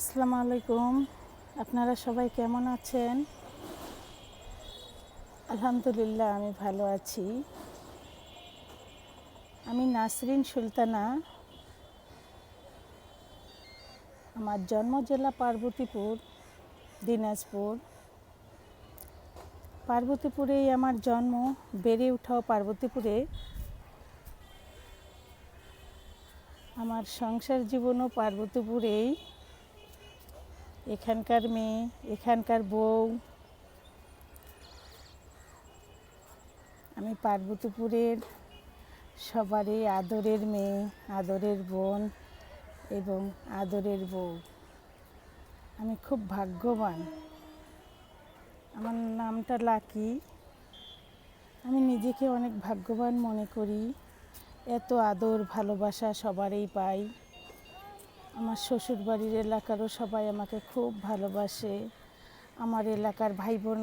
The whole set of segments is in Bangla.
আসসালামু আলাইকুম। আপনারা সবাই কেমন আছেন? আলহামদুলিল্লাহ, আমি ভালো আছি। আমি নাসরিন সুলতানা। আমার জন্ম জেলা পার্বতীপুর, দিনাজপুর। পার্বতীপুরেই আমার জন্ম, বেড়ে ওঠাও পার্বতীপুরে। আমার সংসার জীবনও পার্বতীপুরেই। এখানকার মেয়ে, এখানকার বউ। আমি পার্বতীপুরের সবারই আদরের মেয়ে, আদরের বোন এবং আদরের বউ। আমি খুব ভাগ্যবান। আমার নামটা লাকি। আমি নিজেকে অনেক ভাগ্যবান মনে করি। এত আদর, ভালোবাসা সবারই পাই। আমার শ্বশুর বাড়ির এলাকারও সবাই আমাকে খুব ভালোবাসে। আমার এলাকার ভাই বোন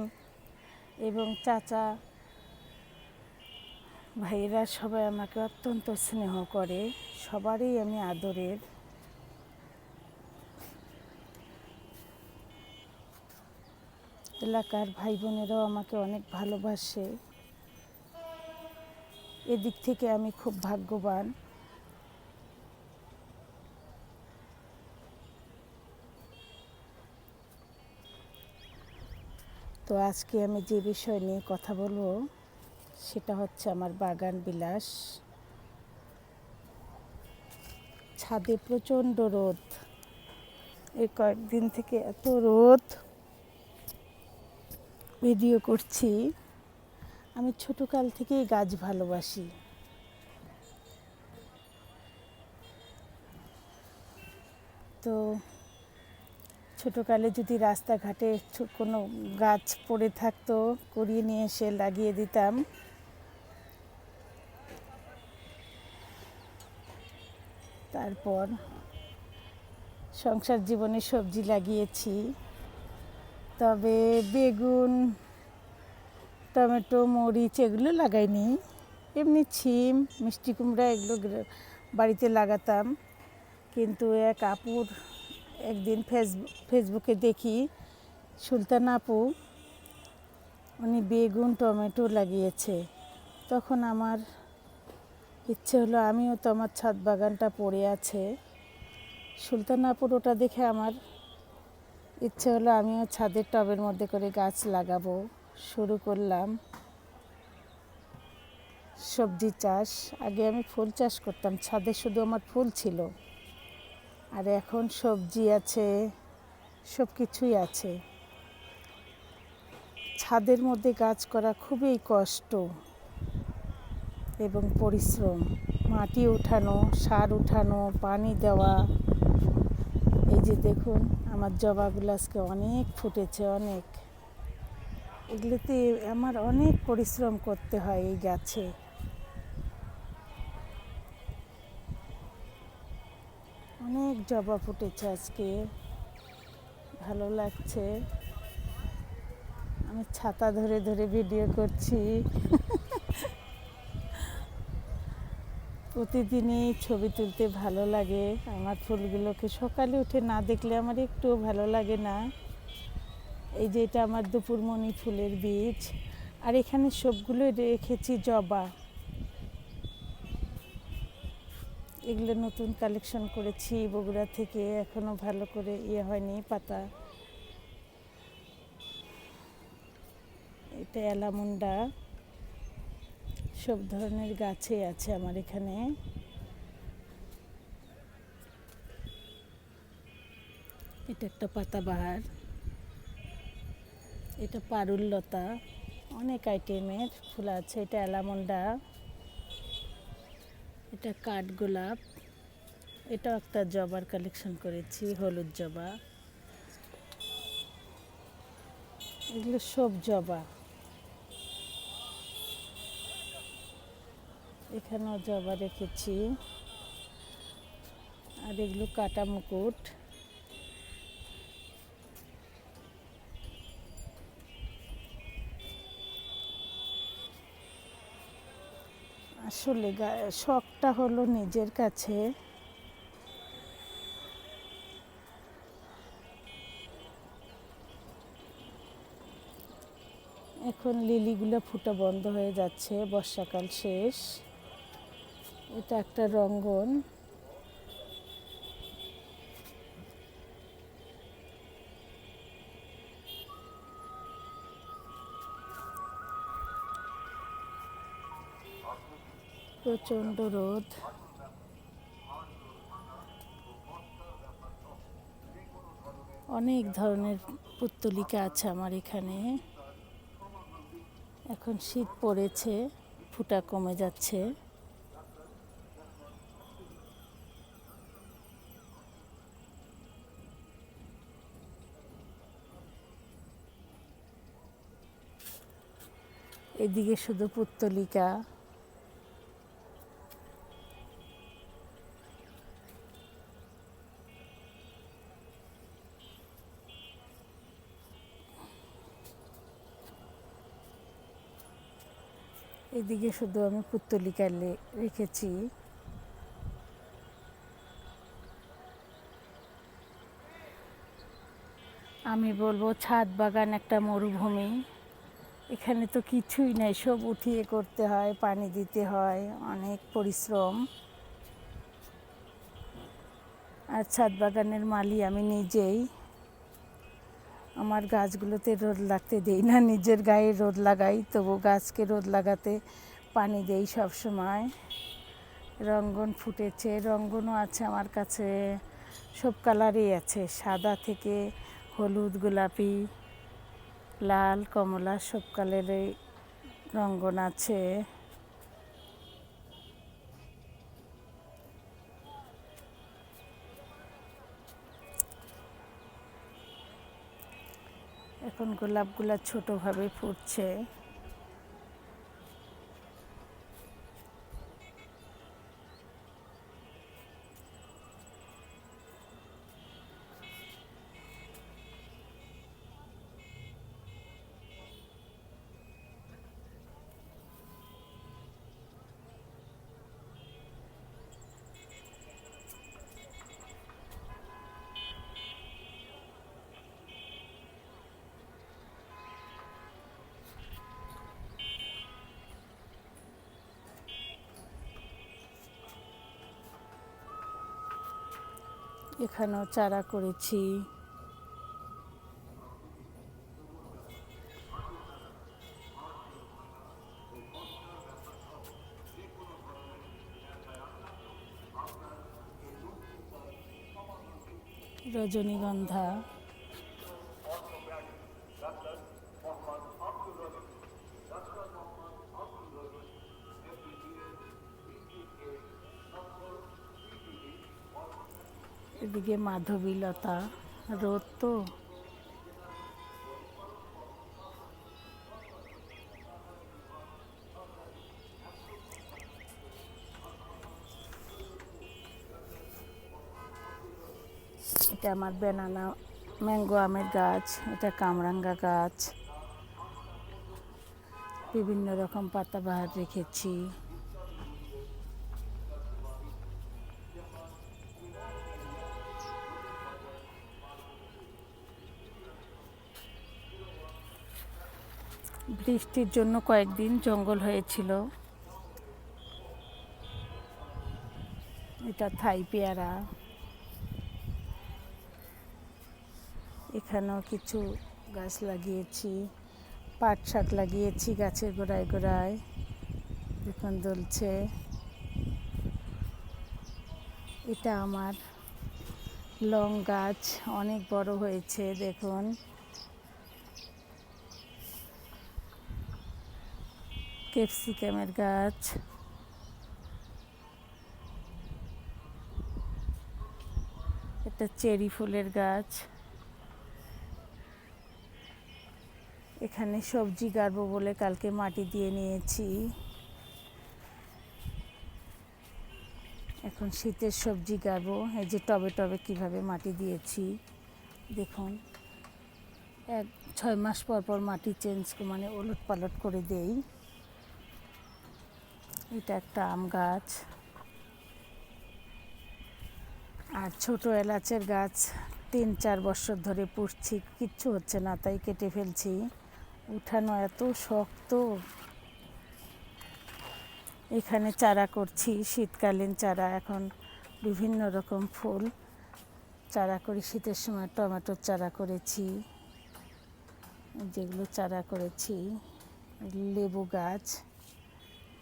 এবং চাচা ভাইয়েরা সবাই আমাকে অত্যন্ত স্নেহ করে। সবারই আমি আদরের। এলাকার ভাই বোনেরাও আমাকে অনেক ভালোবাসে। এদিক থেকে আমি খুব ভাগ্যবান। তো আজকে আমি যে বিষয় নিয়ে কথা বলব, সেটা হচ্ছে আমার বাগান বিলাস। ছাদে প্রচণ্ড রোদ। এই কয়েকদিন থেকে এত রোদ। ভিডিও করছি। আমি ছোটোকাল থেকেই গাছ ভালোবাসি। তো ছোটোকালে যদি রাস্তাঘাটে কোনো গাছ পড়ে থাকতো, করিয়ে নিয়ে এসে লাগিয়ে দিতাম। তারপর সংসার জীবনে সবজি লাগিয়েছি। তবে বেগুন, টমেটো, মরিচ এগুলো লাগাইনি। এমনি ছিম, মিষ্টি কুমড়া এগুলো বাড়িতে লাগাতাম। কিন্তু এক আপুর একদিন ফেসবুক ফেসবুকে দেখি সুলতান আপু, উনি বেগুন, টমেটো লাগিয়েছে। তখন আমার ইচ্ছে হলো আমিও তো আমার ছাদ বাগানটা পড়ে আছে। সুলতান আপুর ওটা দেখে আমার ইচ্ছে হলো আমিও ছাদের টবের মধ্যে করে গাছ লাগাবো। শুরু করলাম সবজি চাষ। আগে আমি ফুল চাষ করতাম, ছাদে শুধু আমার ফুল ছিল। আর এখন সবজি আছে সব কিছুই আছে। ছাদের মধ্যে গাছ করা খুবই কষ্ট এবং পরিশ্রম। মাটি উঠানো, সার উঠানো, পানি দেওয়া। এই যে দেখুন, আমার জবাগুলো আজকে অনেক ফুটেছে, অনেক। এগুলোতে আমার অনেক পরিশ্রম করতে হয় এই গাছে। অনেক জবা ফুটেছে আজকে। ভালো লাগছে। আমি ছাতা ধরে ধরে ভিডিও করছি। প্রতিদিনই ছবি তুলতে ভালো লাগে। আমার ফুলগুলোকে সকালে উঠে না দেখলে আমার একটুও ভালো লাগে না। এই যে এটা আমার দুপুরমণি ফুলের বীজ। আর এখানে সবগুলো রেখেছি জবা। এগুলো নতুন কালেকশন করেছি, বগুড়া থেকে এখনও ভালো করে ইয়ে হয়নি পাতা। এটা এলামুন্ডা সব ধরনের গাছই আছে আমার এখানে। এটা একটা পাতাবাহার। এটা পারুল লতা অনেক আইটেমের ফুল আছে, এটা অ্যালামন্ডা। এটা কাঠ গোলাপ। এটাও একটা জবার কালেকশন করেছি, হলুদ জবা। এগুলো সব জবা। এখানেও জবা রেখেছি। আর এগুলো কাটা মুকুট। আসলে শখটা হলো নিজের কাছে। এখন লিলিগুলো ফুটা বন্ধ হয়ে যাচ্ছে, বর্ষাকাল শেষ। এটা একটা রঙ্গন। প্রচণ্ড রোদ। অনেক ধরনের পুত্তলিকা আছে আমার এখানে। এখন শীত পড়েছে, ফুটা কমে যাচ্ছে। এদিকে শুধু পুত্তলিকা। এদিকে শুধু আমি পুত্তলিকা রেখেছি। আমি বলব, ছাদ বাগান একটা মরুভূমি। এখানে তো কিছুই নাই, সব উঠিয়ে করতে হয়, পানি দিতে হয়, অনেক পরিশ্রম। আর ছাদ বাগানের মালি আমি নিজেই। আমার গাছগুলোতে রোদ লাগতে দেই না, নিজের গায়ে রোদ লাগাই, তবু গাছকে রোদ লাগাতে পানি দেই সব সময়। রঙ্গন ফুটেছে, রঙ্গনও আছে আমার কাছে, সব কালারই আছে, সাদা থেকে হলুদ, গোলাপি, লাল, কমলা, সব কালারের রঙ্গন আছে। এখন গোলাপগুলা ছোটোভাবে ফুটছে। এখানেও চারা করেছি। রজনীগন্ধা। এদিকে মাধবীলতা রোদ তো। এটা আমার বেনানা ম্যাঙ্গো আমের গাছ, এটা কামরাঙ্গা গাছ। বিভিন্ন রকম পাতাবাহার রেখেছি। বৃষ্টির জন্য কয়েকদিন জঙ্গল হয়েছিল। এটা থাই পেয়ারা। এখানেও কিছু গাছ লাগিয়েছি, পাট শাক লাগিয়েছি গাছের গোড়ায় গোড়ায়। দেখুন দুলছে। এটা আমার লং গাছ, অনেক বড় হয়েছে, দেখুন। ক্যাপসিকামের গাছ। একটা চেরি ফুলের গাছ। এখানে সবজি গাড়বো বলে কালকে মাটি দিয়ে নিয়েছি। এখন শীতের সবজি গাড়বো। এই যে টবে টবে কীভাবে মাটি দিয়েছি, দেখুন। এক, ছয় মাস পর পর মাটি চেঞ্জ মানে ওলট পালট করে দেই। এটা একটা আম গাছ। আর ছোট এলাচের গাছ, তিন চার বছর ধরে পুষছি কিচ্ছু হচ্ছে না, তাই কেটে ফেলছি। উঠানো এত শক্ত। এখানে চারা করছি, শীতকালীন চারা, এখন বিভিন্ন রকম ফুল চারা করি, শীতের সময় টমেটোর চারা করেছি। যেগুলো চারা করেছি, লেবু গাছ।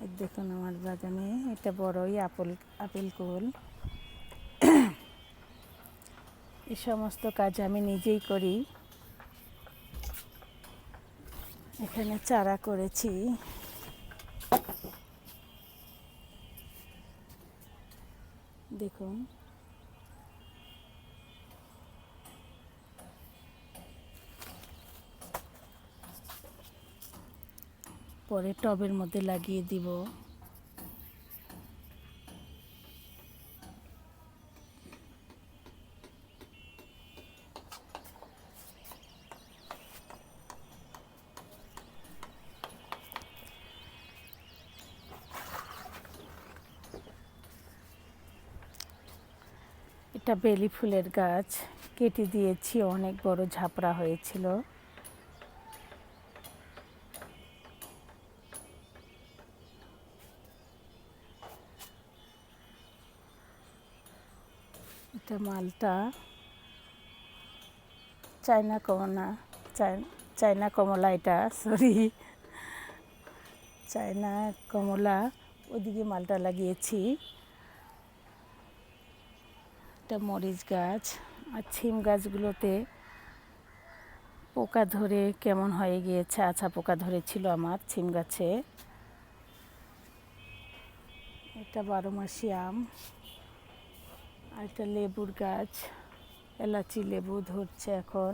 দেখুন আমার বাগানে এটা বড়ই আপেল আপেল কুল। এই সমস্ত কাজ আমি নিজেই করি। এখানে চারা করেছি। দেখুন। পরে টবের মধ্যে লাগিয়ে দিব। এটা বেলি ফুলের গাছ। কেটে দিয়েছি, অনেক বড় ঝাপড়া হয়েছিল। এটা মালটা। চায়না কমলা চায়না কমলা এটা সরি চায়না কমলা, ওদিকে মালটা লাগিয়েছি। এটা মরিচ গাছ আর ছিম গাছগুলোতে পোকা ধরে কেমন হয়ে গিয়েছে, আছা পোকা ধরেছিল আমার ছিম গাছে। এটা বারো মাসি আম। আর একটা লেবুর গাছ, এলাচি লেবু ধরছে এখন।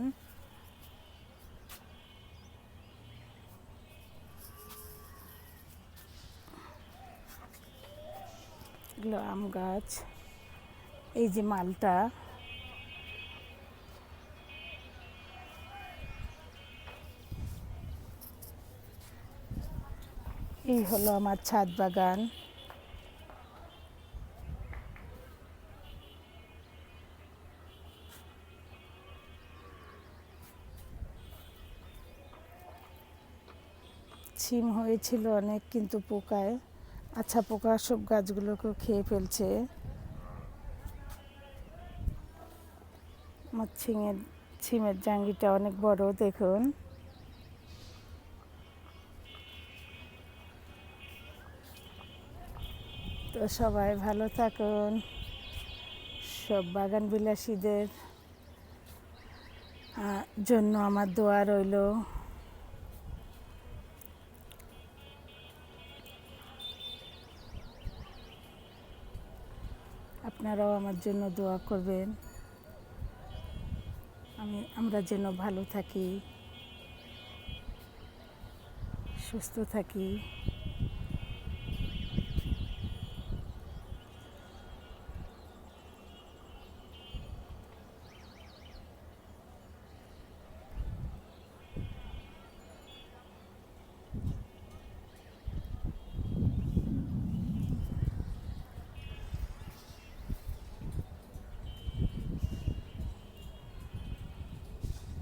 এগুলো আম গাছ, এই যে মালটা। এই হলো আমার ছাদ বাগান। ছিম হয়েছিল অনেক, কিন্তু পোকায়। আচ্ছা পোকা সব গাছগুলোকে খেয়ে ফেলছে। আমার ছিঙের, ছিমের জাঙ্গিটা অনেক বড়, দেখুন। তো সবাই ভালো থাকুন। সব বাগান বিলাসীদের জন্য আমার দোয়া রইল। আপনারাও আমার জন্য দোয়া করবেন। আমি আমরা যেন ভালো থাকি সুস্থ থাকি।